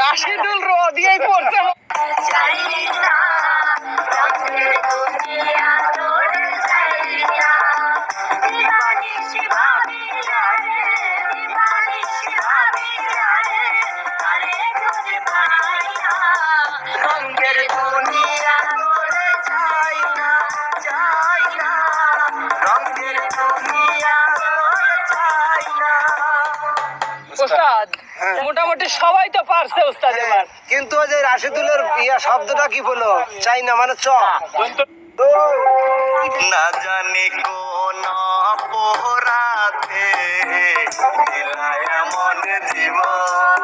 রাশেদুল রদিয়াই পড়ছে। ওস্তাদ মোটামুটি সবাই তো পারছে ওস্তাদ এবার। কিন্তু ওই যে রাশেদুলের ইয়া শব্দটা কি বলো চাই না মানে চ। না জানি কোন অপরাধে এমন জীবন।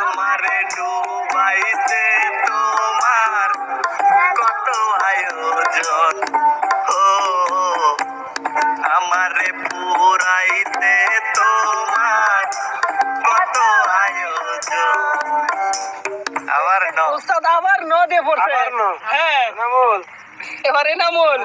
আমারে ডুবাইতে তোমার কত আয়োজন। ও আমারে পুরাইতে তোমার কত আয়োজন। আবার ন ওস্তাদ আবার ন দিয়ে পড়ছে। আবার ন? হ্যাঁ। নামুল এবার এনামুল।